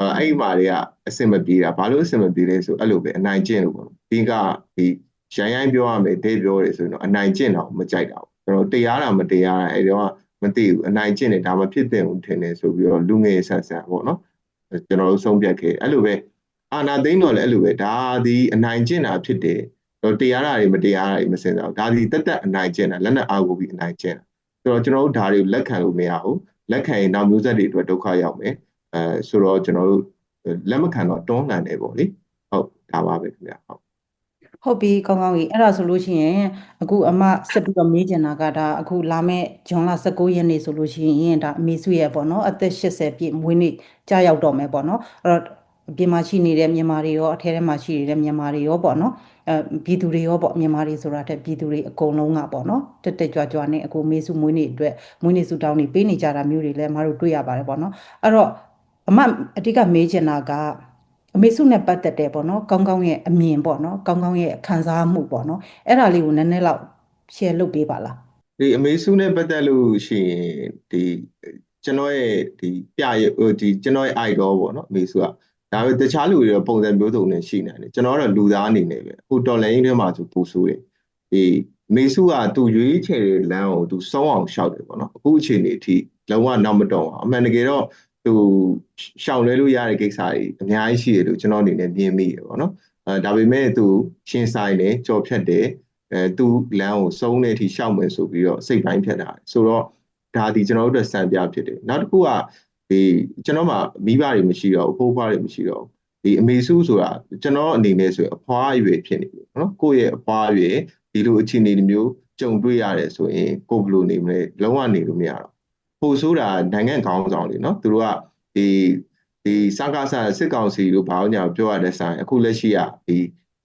အဲအဲ့ဒီမှာတွေကအဆင်မပြေတာဘာလို့အဆင်မပြေလဲဆိုအဲ့လိုပဲအနိုင်ကျင့်လို့ပေါ့နော်ဒီကဒီရိုင်းရိုင်းပြောရမယ်ဒေးပြောတယ်ဆိုရင်တော့အနိုင်ကျင့်တော့မကြိုက်တာဘူးကျွန်တော်တရားတာမတရားတာအဲ့တော့မသိဘူးအနိုင်ကျင့်တယ်ဒါမဖြစ်သင့်ဘူးထင်တယ်ဆိုပြီးတော့လူငယ်ဆန်ဆန်ပေါ့နော်ကျွန်တော်တို့ဆုံးဖြတ်ခဲ့အဲ့လိုပဲအာနာသိန်းတော့လည်းအဲ့လိုပဲဒါဒီအနိုင်ကျင့်တာဖြစ်တယ်တော့တရားတာတွေမတရားတာတွေမစင်စားဘူးဒါဒီတက်တက်အနိုင်ကျင့်တာလက်နဲ့အာကိုပြီးအနိုင်ကျင့်တာဆိုတော့ကျွန်တော်တို့ဒါတွေကိုလက်ခံလို့မရဘူးလက်ခံရင်နောက်မျိုးဆက်တွေအတွက်ဒုက္ခရောက်မယ် အဲဆိုတော့ကျွန်တော်တို့လက်မခံတော့တွန်းလှန်တယ်ပေါ့လေဟုတ်ဒါပါပဲခင်ဗျဟုတ်ဟုတ်ပြီကောင်းကောင်းကြီးအဲ့ဒါဆိုလို့ရှိရင်အခုအမဆက်ပြီးတော့မေးချင်တာကဒါအခုလာမယ့်ဇွန်လ19ရက်နေ့ဆိုလို့ရှိရင်ဒါအမေစုရဲ့ပေါ့နော်အသက်80ပြည့်မွေးနေ့ကြာရောက်တော့မယ်ပေါ့နော်အဲ့တော့အပြင်မှာရှိနေတဲ့မြန်မာတွေရောအထဲထဲမှာရှိနေတဲ့မြန်မာတွေရောပေါ့နော်အဲပြည်သူတွေရောပေါ့မြန်မာတွေဆိုတာတဲ့ပြည်သူတွေအကုန်လုံးကပေါ့နော်တက်တက်ကြွကြွနဲ့အခုမေစုမွေးနေ့အတွက်မွေးနေ့ဆုတောင်းနေပေးနေကြတာမျိုးတွေလည်းမတို့တွေ့ရပါတယ်ပေါ့နော်အဲ့တော့ အမအတိကမေးချင်တာကအမေစုနဲ့ပတ်သက်တဲ့ပေါ့နော်ကောင်းကောင်းရဲ့အမြင်ပေါ့နော်ကောင်းကောင်းရဲ့ခံစားမှုပေါ့နော်အဲ့ဒါလေးကိုနည်းနည်းလောက် share လုပ်ပေးပါလားဒီအမေစုနဲ့ပတ်သက်လို့ရှိရင်ဒီကျွန်တော်ရဲ့ဒီပြရဟိုဒီကျွန်တော်ရဲ့ idol ပေါ့နော်အမေစုကဒါပေမဲ့တခြားလူတွေတော့ပုံစံမျိုးစုံနဲ့ရှိနေတယ်ကျွန်တော်ကတော့လူသားအနေနဲ့ပဲအခုတော်လိုင်းထဲမှာဆိုပို့ဆိုးတယ်ဒီအမေစုကသူရွေးချယ်တဲ့လမ်းကိုသူစောင်းအောင်ရှောက်တယ်ပေါ့နော်အခုအခြေအနေအထိလုံးဝနောက်မတော်အောင်အမှန်တကယ်တော့ သူရှောင်လဲလို့ရတဲ့ကိစ္စတွေအများကြီးရှိတယ်လို့ကျွန်တော်အနေနဲ့မြင်မိတယ်ပေါ့နော်အဲဒါပေမဲ့သူရှင်းဆိုင်တယ်ကြော်ဖြတ်တယ်အဲသူ့လမ်းကိုစုံးတဲ့အထိရှောက်မယ်ဆိုပြီးတော့စိတ်ပိုင်းဖြတ်တာဆိုတော့ဒါဒီကျွန်တော်တို့အတွက်စံပြဖြစ်တယ်နောက်တစ်ခုကဒီကျွန်တော်မှမိဘတွေမရှိတော့ဘူးဖိုးဖွားတွေမရှိတော့ဘူးဒီအမေစုဆိုတာကျွန်တော်အနေနဲ့ဆိုရင်အဖွားအရွယ်ဖြစ်နေပြီနော်ကိုယ့်ရဲ့အဖွားအရွယ်ဒီလိုအခြေအနေမျိုးကြုံတွေ့ရတယ်ဆိုရင်ကိုယ်ဘယ်လိုနေမလဲလုံးဝနေလို့မရတော့ ပို့ဆိုတာနိုင်ငံခေါင်းဆောင်တွေနော်သူတို့ကဒီဒီစကားဆန်စစ်ကောင်စီတို့ဘာလို့ညာပြောရတဲ့ဆိုင်အခုလက်ရှိကဒီ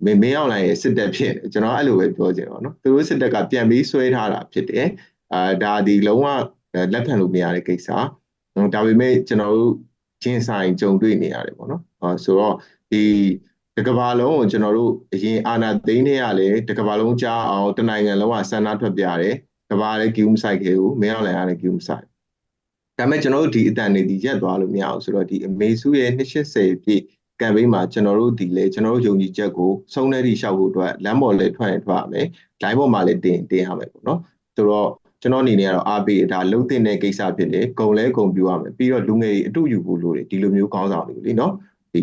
မင်းမင်းအောင်လိုင်းရဲ့စစ်တပ်ဖြစ်ကျွန်တော်အဲ့လိုပဲပြောချင်ပါတော့သူတို့စစ်တပ်ကပြန်ပြီးဆွဲထားတာဖြစ်တယ်အာဒါဒီလုံးဝလက်ခံလို့မရတဲ့ကိစ္စဒါပေမဲ့ကျွန်တော်တို့ချင်းဆိုင်ကြုံတွေ့နေရတယ်ပေါ့နော်အာဆိုတော့ဒီတကဘာလုံးကိုကျွန်တော်တို့အရင်အာဏာသိမ်းနေရလေတကဘာလုံးကြားအောင်တနိုင်ငံလုံးကဆန္ဒထွက်ပြတယ်ကဘာလည်း queue မဆိုင်ခဲ့ဘူးမင်းအောင်လိုင်းကလည်း queue မဆိုင် ဒါပေမဲ့ကျွန်တော်တို့ဒီအတန်နေဒီရက်သွားလို့မရအောင်ဆိုတော့ဒီအမေစုရဲ့280ပြည့်ကမ်ပိန်းမှာကျွန်တော်တို့ဒီလေကျွန်တော်တို့ယုံကြည်ချက်ကိုစုံတဲ့ထိရှောက်ဖို့အတွက်လမ်းပေါ်လည်းထွက်ရင်ထွက်ရမယ်။ line ပေါ်မှာလည်းတင်တင်ရမယ်ပေါ့နော်။ဆိုတော့ကျွန်တော်အနေနဲ့ကတော့အားပေးဒါလုံးတင်တဲ့ကိစ္စဖြစ်တယ်။ဂုံလဲဂုံပြူရမယ်။ပြီးတော့လူငယ်တွေအတူယူဖို့လိုတယ်ဒီလိုမျိုးကောင်းဆောင်တွေလေနော်။ဒီ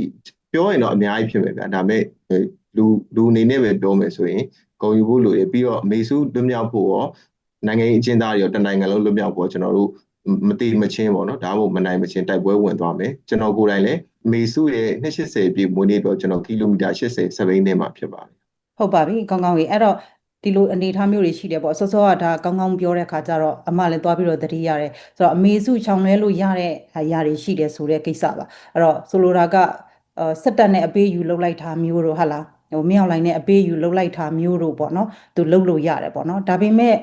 ပြောရင်တော့အများကြီးဖြစ်မယ်ဗျာ။ဒါပေမဲ့လူလူအနေနဲ့ပဲပြောမယ်ဆိုရင်ဂုံယူဖို့လိုတယ်ပြီးတော့အမေစုလွတ်မြောက်ဖို့ရောနိုင်ငံရေးအကျဉ်းသားတွေရောတနိုင်ငံလုံးလွတ်မြောက်ဖို့ကျွန်တော်တို့ မတိမချင်းပေါ့နော်ဒါမှမဟုတ်မနိုင်မချင်းတိုက်ပွဲဝင်သွားမယ်ကျွန်တော်ကိုယ်တိုင်လည်းမေစုရဲ့280ပြည့်မွေးနေ့တော့ကျွန်တော်ကီလိုမီတာ80စပိန်နဲ့မှာဖြစ်ပါတယ်ဟုတ်ပါပြီကောင်းကောင်းကြီးအဲ့တော့ဒီလိုအနေအထားမျိုးတွေရှိတယ်ပေါ့စောစောကဒါကောင်းကောင်းပြောတဲ့ခါကျတော့အမလည်းသွားပြီးတော့တတိရတယ်ဆိုတော့အမေစုချောင်လဲလို့ရတဲ့အရာတွေရှိတယ်ဆိုတဲ့ကိစ္စပါအဲ့တော့ဆိုလိုတာကအာစက်တက်နဲ့အပေးယူလုပ်လိုက်တာမျိုးတို့ဟာလားဟိုမြောက်လိုက်နဲ့အပေးယူလုပ်လိုက်တာမျိုးတို့ပေါ့နော်သူလုပ်လို့ရတယ်ပေါ့နော်ဒါပေမဲ့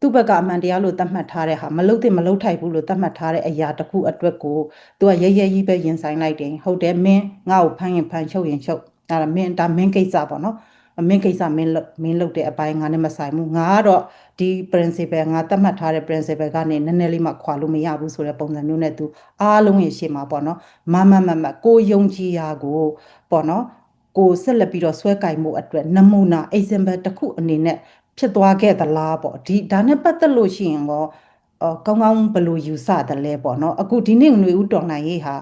သူ့ဘက်ကအမှန်တရားလို့သတ်မှတ်ထားတဲ့ဟာမလုတ်တဲ့မလုတ်ထိုက်ဘူးလို့သတ်မှတ်ထားတဲ့အရာတစ်ခုအတွက်ကိုသူကရဲရဲကြီးပဲရင်ဆိုင်လိုက်တယ်ဟုတ်တယ်မင်းငါ့ကိုဖမ်းရင်ဖမ်းချုပ်ရင်ချုပ်ဒါကမင်းဒါမင်းကိစ္စပေါ့နော်မင်းကိစ္စမင်းမင်းလုပ်တဲ့အပိုင်းငါနဲ့မဆိုင်ဘူးငါကတော့ဒီ principle ငါသတ်မှတ်ထားတဲ့ principle ကနေနည်းနည်းလေးမှခွာလို့မရဘူးဆိုတဲ့ပုံစံမျိုးနဲ့သူအားလုံးရဲ့ရှေ့မှာပေါ့နော်မမမမကိုယုံကြည်ရာကိုပေါ့နော်ကိုဆက်လက်ပြီးတော့ဆွဲကင်မှုအတွက်နမူနာ example တစ်ခုအနေနဲ့ ဖြစ်သွားခဲ့သလားပေါ့ဒီဒါနဲ့ပတ်သက်လို့ရှိရင်ရောအော်ကောင်းကောင်းဘယ်လိုယူဆသလဲပေါ့နော်အခုဒီနေ့ຫນွေဦးတော်နိုင်ရေးဟာ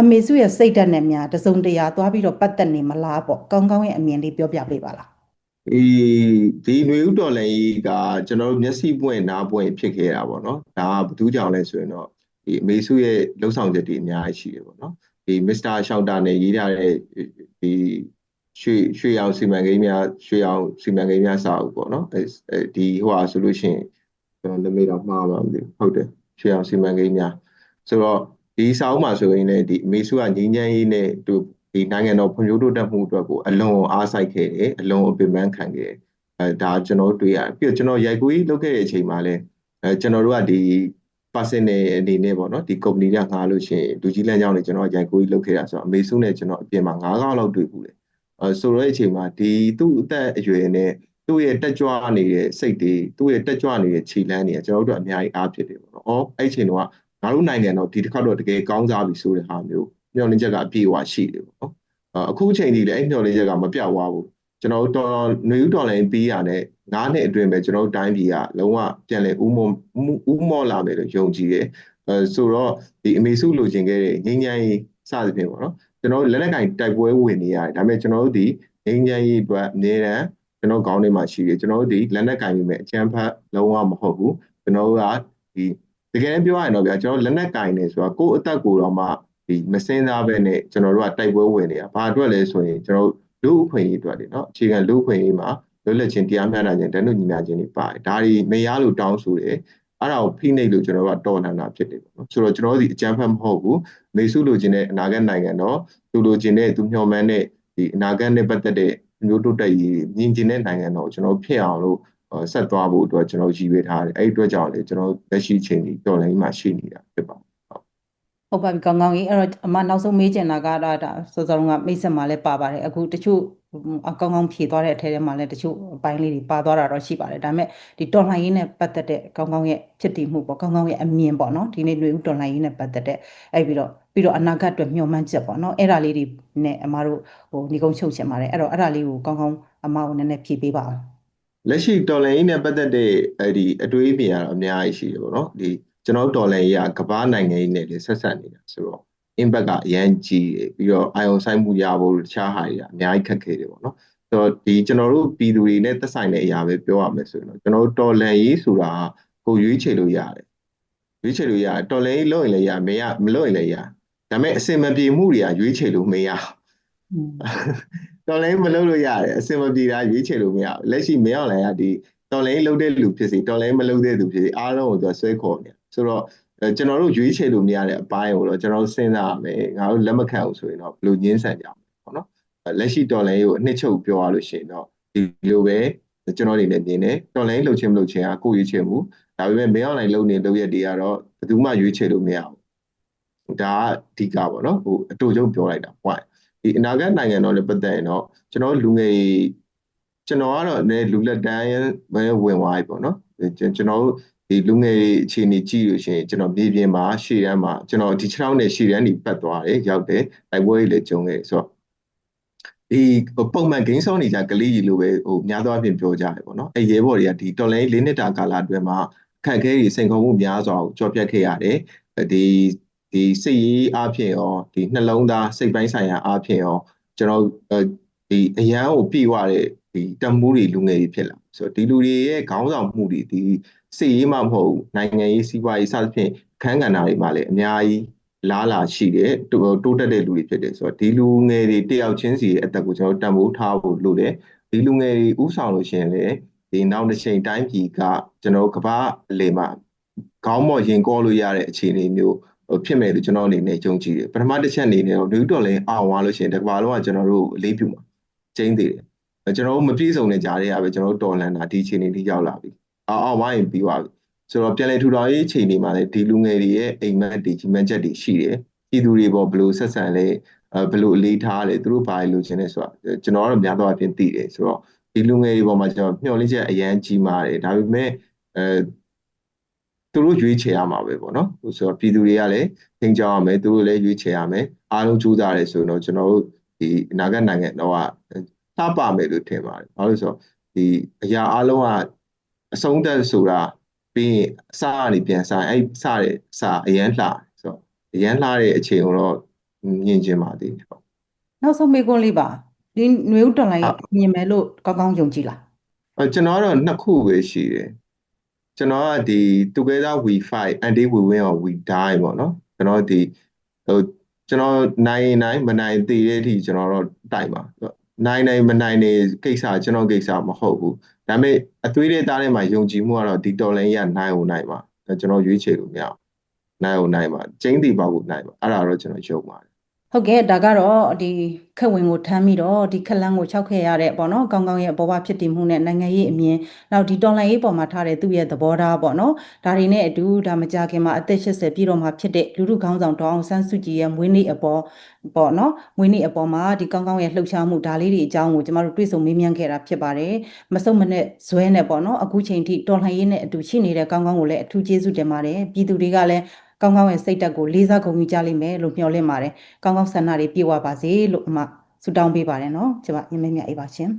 အမေစုရဲ့စိတ်ဓာတ်နဲ့များတစုံတရာသွားပြီးတော့ပတ်သက်နေမလားပေါ့ကောင်းကောင်းရဲ့အမြင်လေးပြောပြပေးပါလား ဒီဒီຫນွေဥတော်လည်းကြီးကကျွန်တော်တို့မျက်စိပွင့်နားပွင့်ဖြစ်ခဲ့တာပေါ့နော်ဒါကဘသူကြောင့်လဲဆိုရင်တော့ဒီအမေစုရဲ့လှုပ်ဆောင်ချက်တွေအများကြီးရှိတယ်ပေါ့နော်ဒီမစ္စတာရှောက်တာနဲ့ရေးထားတဲ့ဒီ ရွှေရွှေအောင်စီမံကိန်းများရွှေအောင်စီမံကိန်းများစာအုပ်ပေါ့နော်အဲဒီဟိုဟာဆိုလို့ရှိရင်ကျွန်တော်လက်မေးတော့မှားပါမသိဟုတ်တယ်ရွှေအောင်စီမံကိန်းများဆိုတော့ဒီစာအုပ်မှာဆိုရင်လည်းဒီအမေစုကငင်းချမ်းရေးနဲ့သူဒီနိုင်ငံတော်ဖွံ့ဖြိုးတိုးတက်မှုအတွက်ကိုအလွန်အားစိုက်ခဲ့တယ်အလွန်အပင်ပန်းခံခဲ့တယ်အဲဒါကျွန်တော်တွေ့ရတယ်ပြီးတော့ကျွန်တော်ရိုက်ကူးကြီးလုပ်ခဲ့တဲ့အချိန်မှာလည်းအဲကျွန်တော်တို့ကဒီ personal အနေနဲ့ပေါ့နော်ဒီ company ကငှားလို့ရှိရင်လူကြီးလမ်းကြောင်းတွေကျွန်တော်ရိုက်ကူးကြီးလုပ်ခဲ့တာဆိုတော့အမေစုနဲ့ကျွန်တော်အပြင်မှာ9កောက်လောက်တွေ့ဘူးလေအဲ ဆိုတော့အချိန်မှာဒီသူ့အသက်အရွယ်နဲ့သူ့ရဲ့တက်ကြွနေတဲ့စိတ်တွေသူ့ရဲ့တက်ကြွနေတဲ့ခြေလမ်းတွေကျွန်တော်တို့အများကြီးအားဖြစ်တယ်ပေါ့နော်။အော်အဲ့အချိန်တော့ငါတို့နိုင်ငံတော့ဒီတစ်ခါတော့တကယ်ကောင်းစားပြီဆိုတဲ့ဟာမျိုးမျှော်လင့်ချက်ကအပြည့်အဝရှိတယ်ပေါ့နော်အာအခုအချိန်ထိလည်းအဲ့မျှော်လင့်ချက်ကမပြောက်သွားဘူးကျွန်တော်တို့တော်နွေဦးတော်လိုင်းပြီးရတဲ့9နှစ်အတွင်းပဲကျွန်တော်တို့တိုင်းပြည်ကလုံးဝပြန်လည်ဥမောဥမောလာမယ်လို့ယုံကြည်တယ်အဲဆိုတော့ဒီအမေစုလိုချင်ခဲ့တဲ့ငင်းငင်းရေးစသဖြင့်ပေါ့နော် ကျွန်တော်တို့လက်လက်ကင်တိုက်ပွဲဝင်နေရတယ်ဒါပေမဲ့ကျွန်တော်တို့ဒီငင်းချမ်းရေးအတွက်အမြဲတမ်းကျွန်တော်ခေါင်းထဲမှာရှိတယ်ကျွန်တော်တို့ဒီလက်လက်ကင်ပြီးမဲ့အချမ်းဖတ်လုံးဝမဟုတ်ဘူးကျွန်တော်တို့ကဒီတကယ်ပြောရရင်တော့ဗျာကျွန်တော်လက်လက်ကင်နေဆိုတာကိုယ့်အသက်ကိုယ်တော့မှဒီမစင်စားပဲနဲ့ကျွန်တော်တို့ကတိုက်ပွဲဝင်နေတာဘာအတွက်လဲဆိုရင်ကျွန်တော်တို့လူ့အခွင့်အရေးအတွက်လေနော်အခြေခံလူ့အခွင့်အရေးမှာလွတ်လပ်ခြင်းတရားမျှတခြင်းတန်းတူညီမျှခြင်းတွေပါတယ်ဒါတွေမရလို့တောင်းဆိုတယ် အဲ့ဒါကိုဖိနှိပ်လို့ကျွန်တော်တို့ကတော်လှန်တာဖြစ်တယ်ပေါ့နော်ဆိုတော့ကျွန်တော်တို့ဒီအကြမ်းဖက်မဟုတ်ဘူးမေစုလိုချင်တဲ့အနာဂတ်နိုင်ငံတော့သူလိုချင်တဲ့သူမျှော်မှန်းတဲ့ဒီအနာဂတ်နဲ့ပတ်သက်တဲ့မျိုးတိုးတက်ရေးမြင်ကျင်တဲ့နိုင်ငံတော့ကျွန်တော်ဖြစ်အောင်လို့ဆက်သွားဖို့အတွက်ကျွန်တော်ရည်ရွယ်ထားတယ်အဲ့ဒီအတွက်ကြောင့်လေကျွန်တော်လက်ရှိချိန်ကြီးတော်လိုင်းမှာရှိနေတာဖြစ်ပါတယ်ဟုတ်ပါပြီကောင်းကောင်းကြီးအဲ့တော့အမနောက်ဆုံးမေးချင်တာကဒါဒါစောစောကမိတ်ဆက်မှာလည်းပါပါတယ်အခုတချို့ အကောင်းကောင်းဖြေသွားတဲ့အထဲထဲမှာလည်းတချို့အပိုင်းလေးတွေပါသွားတာတော့ရှိပါတယ်ဒါပေမဲ့ဒီတော်လှန်ရေးနဲ့ပတ်သက်တဲ့ကောင်းကောင်းရဲ့ဖြစ်တည်မှုပေါ့ကောင်းကောင်းရဲ့အမြင်ပေါ့နော်ဒီနေ့ຫນွေဦးတော်လှန်ရေးနဲ့ပတ်သက်တဲ့အဲ့ပြီးတော့ပြီးတော့အနာဂတ်အတွက်မျှော်မှန်းချက်ပေါ့နော်အဲ့ဒါလေးတွေနဲ့အမတို့ဟိုညီကုန်းချုပ်ချင်ပါတယ်အဲ့တော့အဲ့ဒါလေးကိုကောင်းကောင်းအမကိုနည်းနည်းဖြေပေးပါအောင်လက်ရှိတော်လှန်ရေးနဲ့ပတ်သက်တဲ့အဲ့ဒီအတွေးအမြင်ကတော့အများကြီးရှိတယ်ပေါ့နော်ဒီကျွန်တော်တော်လှန်ရေးကကမ္ဘာနိုင်ငံရေးနဲ့လည်းဆက်ဆက်နေတာဆိုတော့ impact ကအရန်ကြီးတယ်ပြီးတော့ ion ဆိုင်မှုရဖို့တခြားဟာတွေကအများကြီးခက်ခဲတယ်ပေါ့နော်ဆိုတော့ဒီကျွန်တော်တို့ပြည်သူတွေနဲ့သက်ဆိုင်တဲ့အရာပဲပြောရမယ်ဆိုရင်တော့ကျွန်တော်တို့တော်လှန်ရေးဆိုတာကိုရွေးချယ်လို့ရတယ်ရွေးချယ်လို့ရတယ်တော်လှန်ရေးလုပ်ရင်လည်းရမရမလုပ်ရင်လည်းရဒါပေမဲ့အစင်မပြေမှုတွေကရွေးချယ်လို့မရတော်လှန်ရေးမလုပ်လို့ရတယ်အစင်မပြေတာရွေးချယ်လို့မရလက်ရှိမရောက်လာရဒီတော်လှန်ရေးလုပ်တဲ့လူဖြစ်စီတော်လှန်ရေးမလုပ်တဲ့သူဖြစ်စီအားလုံးကိုသူဆွဲခေါ်နေဆိုတော့ ကျွန်တော်တို့ရွေးချယ်လို့မရတဲ့အပိုင်းကိုတော့ကျွန်တော်တို့စဉ်းစားရမယ်ငါတို့လက်မခံဘူးဆိုရင်တော့ဘယ်လိုညှင်းဆန်ကြမလဲပေါ့နော်လက်ရှိတော်လိုင်းကိုအနှစ်ချုပ်ပြောရလို့ရှိရင်တော့ဒီလိုပဲကျွန်တော်အနေနဲ့မြင်တယ်တော်လိုင်းလှုပ်ခြင်းမလှုပ်ခြင်းကကိုယ်ရွေးချယ်မှုဒါပေမဲ့မင်းအွန်လိုင်းလုပ်နေလုပ်ရက်တွေကတော့ဘယ်သူမှရွေးချယ်လို့မရဘူးဒါကအဓိကပေါ့နော်ဟိုအတူချုပ်ပြောလိုက်တာ point ဒီအနာဂတ်နိုင်ငံတော်လည်းပတ်သက်ရင်တော့ကျွန်တော်လူငယ်ကျွန်တော်ကတော့လည်းလူလက်တန်းပဲဝင်သွားပြီပေါ့နော်ကျွန်တော်တို့ ဒီလူငယ်တွေအခြေအနေကြည့်လို့ရှိရင်ကျွန်တော်မြေပြင်မှာရှေ့တန်းမှာကျွန်တော်ဒီ6ထောင်နဲ့ရှေ့တန်းနေပတ်သွားတယ်ရောက်တယ်တိုက်ပွဲတွေလည်းကြုံခဲ့ဆိုတော့ဒီပုံမှန်ဂိမ်းဆောင်းနေကြကလေးကြီးလိုပဲဟိုများသောအားဖြင့်ပြောကြတယ်ပေါ့နော်အဲရဲဘော်တွေကဒီတော်လိုင်းလေးနှစ်တာကာလအတွင်းမှာခက်ခဲတွေစိန်ခေါ်မှုများစွာကိုကြော်ပြတ်ခဲ့ရတယ်ဒီဒီစိတ်ရေးအားဖြင့်ရောဒီနှလုံးသားစိတ်ပိုင်းဆိုင်ရာအားဖြင့်ရောကျွန်တော်ဒီအရန်ကိုပြေဝတဲ့ဒီတမှုတွေလူငယ်တွေဖြစ်လာ ဆိုတော့ဒီလူတွေရဲ့ခေါင်းဆောင်မှုတွေဒီစစ်ရေးမှမဟုတ်နိုင်ငံရေးစီးပွားရေးစသဖြင့်ခန်းကဏ္ဍတွေမှာလည်းအများကြီးလားလာရှိတယ်တိုးတက်တဲ့လူတွေဖြစ်တယ်ဆိုတော့ဒီလူငယ်တွေတယောက်ချင်းစီရဲ့အသက်ကိုကျွန်တော်တန်ဖိုးထားဖို့လိုတယ်ဒီလူငယ်တွေဥဆောင်လို့ရှိရင်လည်းဒီနောက်တစ်ချိန်တိုင်းပြည်ကကျွန်တော်ကမ္ဘာအလယ်မှာခေါင်းမော့ရင်ကောလို့ရတဲ့အခြေအနေမျိုးဖြစ်မယ်လို့ကျွန်တော်အနေနဲ့ယုံကြည်တယ်ပထမတစ်ချက်အနေနဲ့တော့ new dollar အောင်သွားလို့ရှိရင်တကဘာလုံးကကျွန်တော်တို့အလေးပြုမှာကျင်းသေးတယ် ကျွန်တော်တို့မပြည့်စုံတဲ့ကြားတွေကပဲကျွန်တော်တို့တော်လန်တာဒီအခြေအနေထိရောက်လာပြီအော်အော်ဝိုင်းပြီးသွားပြီဆိုတော့ပြန်လည်ထူထောင်ရေးအချိန်တွေမှာလည်းဒီလူငယ်တွေရဲ့အိမ်မက်တွေကြီးမန်းချက်တွေရှိတယ်ပြည်သူတွေပေါ်ဘယ်လိုဆက်ဆံလဲဘယ်လိုအလေးထားလဲသူတို့ဘာလို့ခြင်းလဲဆိုတော့ကျွန်တော်ကတော့များသောအားဖြင့်သိတယ်ဆိုတော့ဒီလူငယ်တွေပေါ်မှာကျွန်တော်မျှော်လင့်ချက်အရန်ကြီးမားတယ်ဒါပေမဲ့အဲသူတို့ရွေးချယ်ရမှာပဲပေါ့နော်ဆိုတော့ပြည်သူတွေကလည်းသင်ကြောင်းရမယ်သူတို့လည်းရွေးချယ်ရမယ်အားလုံးကြိုးစားတယ်ဆိုတော့ကျွန်တော်တို့ဒီအနာဂတ်နိုင်ငံတော့ ထားပါမယ်လို့ထင်ပါတယ်ဘာလို့ဆိုတော့ဒီအရာအားလုံးကအဆုံးသက်ဆိုတာပြီးရင်အစကနေပြန်စားအဲ့စတဲ့စာအရန်လှဆိုတော့အရန်လှတဲ့အချိန်ကိုတော့မြင်ကျင်ပါသေးတယ်ပေါ့နောက်ဆုံးမေးခွန်းလေးပါဒီຫນွေဥတော်လိုင်းမြင်မယ်လို့ကောင်းကောင်းယုံကြည်လားအဲကျွန်တော်ကတော့နှစ်ခုပဲရှိတယ်ကျွန်တော်ကဒီ together we fight until we win or we die ပေါ့နော်ကျွန်တော်ဒီဟိုကျွန်တော်နိုင်နိုင်မနိုင်သေးတဲ့အထိကျွန်တော်တော့တိုက်ပါ နိုင်နိုင်မနိုင်နေကိစ္စကျွန်တော်ကိစ္စမဟုတ်ဘူးဒါပေမဲ့အသွေးတဲ့သားထဲမှာယုံကြည်မှုကတော့ဒီတော်လိုင်းရနိုင်အောင်နိုင်ပါကျွန်တော်ရွေးချယ်လို့မရအောင်နိုင်အောင်နိုင်ပါကျင်းတီပါကိုနိုင်ပါအဲ့ဒါတော့ကျွန်တော်ယုံပါတယ် ဟုတ်ကဲ့ဒါကတော့ဒီခက်ဝင်ကိုထမ်းပြီးတော့ဒီခက်လန်းကိုခြောက်ခဲ့ရတဲ့ပေါ့နော်ကောင်းကောင်းရဲ့ဘောဘဖြစ်တည်မှုနဲ့နိုင်ငံရေးအမြင်နောက်ဒီတော်လှန်ရေးပေါ်မှာထားတဲ့သူ့ရဲ့သဘောထားပေါ့နော်ဒါတွေနဲ့အတူဒါမကြခင်မှာအသက်80ပြည့်တော့မှာဖြစ်တဲ့လူလူခေါင်းဆောင်ဒေါအောင်ဆန်းစုကြည်ရဲ့မွေးနေ့အပေါ်ပေါ့နော်မွေးနေ့အပေါ်မှာဒီကောင်းကောင်းရဲ့လှုပ်ရှားမှုဒါလေးတွေအကြောင်းကိုကျမတို့တွေ့ဆုံမေးမြန်းခဲ့တာဖြစ်ပါတယ်မစုံမနဲ့ဇွဲနဲ့ပေါ့နော်အခုချိန်ထိတော်လှန်ရေးနဲ့အတူရှိနေတဲ့ကောင်းကောင်းကိုလည်းအထူးကျေးဇူးတင်ပါတယ်ပြည်သူတွေကလည်း ကောင်းကောင်းရဲ့စိတ်တက်ကိုလေးစားဂုဏ်ယူကြလိမ့်မယ်လို့မျှော်လင့်ပါတယ်ကောင်းကောင်းဆန္ဒတွေပြေဝပါစေလို့အမဆုတောင်းပေးပါတယ်နော်ကျမရင်းမမြအေးပါရှင်